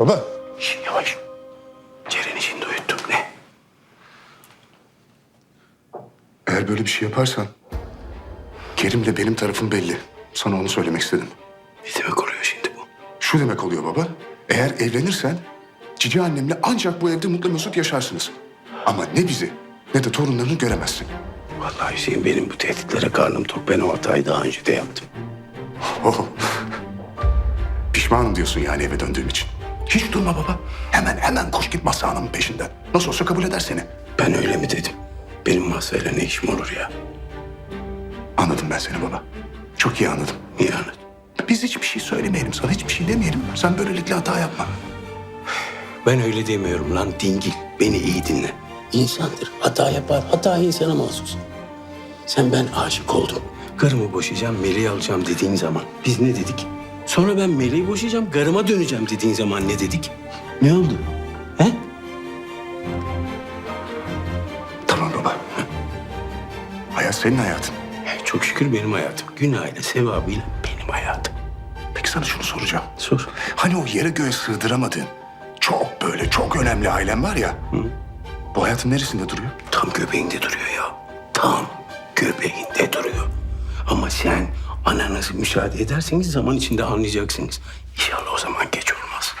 Baba. Şş, yavaş. Ceren'i şimdi uyuttum. Ne? Eğer böyle bir şey yaparsan... Kerim'le benim tarafım belli. Sana onu söylemek istedim. Ne demek oluyor şimdi bu? Şu demek oluyor baba. Eğer evlenirsen cici annemle ancak bu evde mutlu mesut yaşarsınız. Ama ne bizi ne de torunlarını göremezsin. Vallahi Hüseyin benim bu tehditlere karnım tok. Ben o hatayı daha önce de yaptım. Oh. Pişmanım diyorsun yani eve döndüğüm için. Hiç durma baba. Hemen hemen koş git Mazhar Hanım'ın peşinden. Nasıl olsa kabul eder seni. Ben öyle mi dedim? Benim Mahsa'yla ne işim olur ya? Anladım ben seni baba. Çok iyi anladım. Niye anladın? Biz hiçbir şey söylemeyelim sana, hiçbir şey demeyelim. Sen böylelikle hata yapma. Ben öyle demiyorum lan dingil. Beni iyi dinle. İnsandır. Hata yapar. Hata insana mahsus. Sen ben aşık oldum. Karımı boşayacağım, Melih'i alacağım dediğin zaman biz ne dedik? Sonra ben Melih'i boşayacağım, karıma döneceğim dediğin zaman ne dedik? Ne oldu? He? Tamam baba. Hayat senin hayatın. Çok şükür benim hayatım. Günahıyla, sevabıyla benim hayatım. Peki sana şunu soracağım. Sor. Hani o yere göğe sığdıramadığın çok böyle çok önemli ailen var ya. Bu hayatın neresinde duruyor? Tam göbeğinde duruyor ya. Tam göbeğinde duruyor. Ama sen ananızı müsaade ederseniz zaman içinde anlayacaksınız. İnşallah o zaman geç olmaz.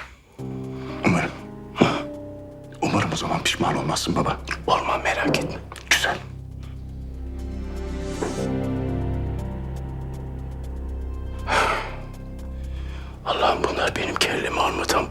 Umarım. Umarım o zaman pişman olmazsın baba. Olmam merak etme. Güzel. Allah'ım bunlar benim kellemi almadan